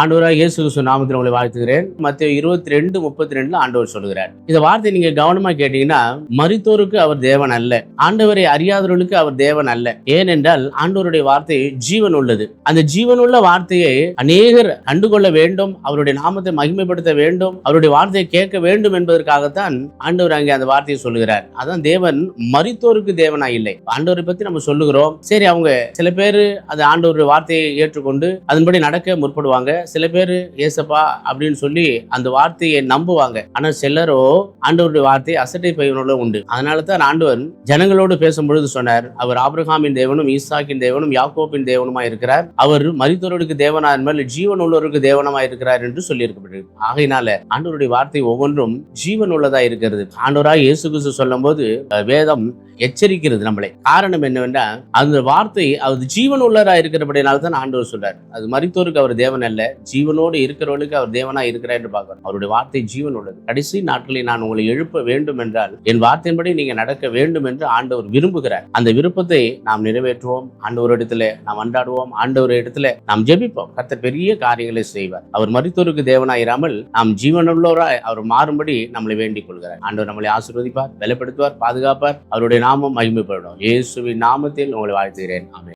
ஆண்டவராக இயேசு கிறிஸ்து நாமத்தில் உங்களை வாழ்த்துகிறேன். மத்திய இருபத்தி ரெண்டு முப்பத்தி ரெண்டுல ஆண்டவர் சொல்லுகிறார். இந்த வார்த்தை நீங்க கவனமா கேட்டீங்கன்னா மருத்தோருக்கு அவர் தேவன் அல்ல. ஆண்டவரை அறியாதவர்களுக்கு அவர் தேவன் அல்ல. ஏனென்றால் ஆண்டவருடைய வார்த்தை ஜீவன் உள்ளது. அந்த ஜீவனுள்ள வார்த்தையை அநேகர் கண்டுகொள்ள வேண்டும் அவருடைய நாமத்தை மகிமைப்படுத்த வேண்டும் அவருடைய வார்த்தையை கேட்க வேண்டும் என்பதற்காகத்தான் ஆண்டவர் அங்கே அந்த வார்த்தையை சொல்லுகிறார். அதான் தேவன் மருத்தோருக்கு தேவனா இல்லை. ஆண்டவரை பத்தி நம்ம சொல்லுகிறோம். சரி அவங்க சில பேர் அது ஆண்டவருடைய வார்த்தையை ஏற்றுக்கொண்டு அதன்படி நடக்க முற்படுவாங்க. சில பேர் ஏசப்பா அப்படின்னு சொல்லி அந்த வார்த்தையை நம்புவாங்க. ஆனா சிலரோ ஆண்டவருடைய வார்த்தை அசட்டை பையனோட உண்டு. அதனால தான் ஆண்டவர் ஜனங்களோடு பேசும்பொழுது சொன்னார் அவர் ஆப்ரஹாமின் தேவனும் ஈசாக்கின் தேவனும் யாக்கோப்பின் தேவனுமா இருக்கிறார். அவர் மரித்தோருக்கு தேவனா மேல் ஜீவன் உள்ளவருக்கு தேவனமா இருக்கிறார் என்று சொல்லி ஆகையினால ஆண்டவருடைய வார்த்தை ஒவ்வொன்றும் ஜீவன் உள்ளதா இருக்கிறது. ஆண்டவராக இயேசு கிறிஸ்து சொல்லும் போது வேதம் எச்சரிக்கிறது நம்மளை. காரணம் என்னவென்றால் அந்த வார்த்தை அது ஜீவன் உள்ளதா இருக்கிறபடினால தான் ஆண்டவர் சொல்றார். அது மரித்தோருக்கு அவர் தேவன் அல்ல ஜீவனோடு இருக்கிறவனுக்கு அவர் தேவனா இருக்கிறார் என்று பார்க்கணும் அவருடைய வார்த்தை ஜீவன் உள்ளது. கடைசி நாட்களில் நான் உங்களை எழுப்ப வேண்டும் என்றால் என் வார்த்தையின்படி நீங்க நடக்க வேண்டும் என்று ஆண்டவர் விரும்புகிறார். அந்த விருப்பத்தை நாம் நிறைவேற்றுவோம். ஆண்டவர் இடத்துல நாம் அன்றாடுவோம். ஆண்டவர் இடத்துல நாம் ஜெபிப்போம். கர்த்தர் பெரிய காரியங்களை செய்வார். அவர் மருத்துவருக்கு தேவனாயிராமல் நாம் ஜீவனுள்ளவராய் அவர் மாறும்படி நம்மளை வேண்டிக் கொள்கிறார். ஆண்டவர் நம்மளை ஆசீர்வதிப்பார் பலப்படுத்துவார் பாதுகாப்பார். அவருடைய நாமம் மகிமைப்படும். இயேசுவின் நாமத்தில் உங்களை வாழ்த்துகிறேன். ஆமே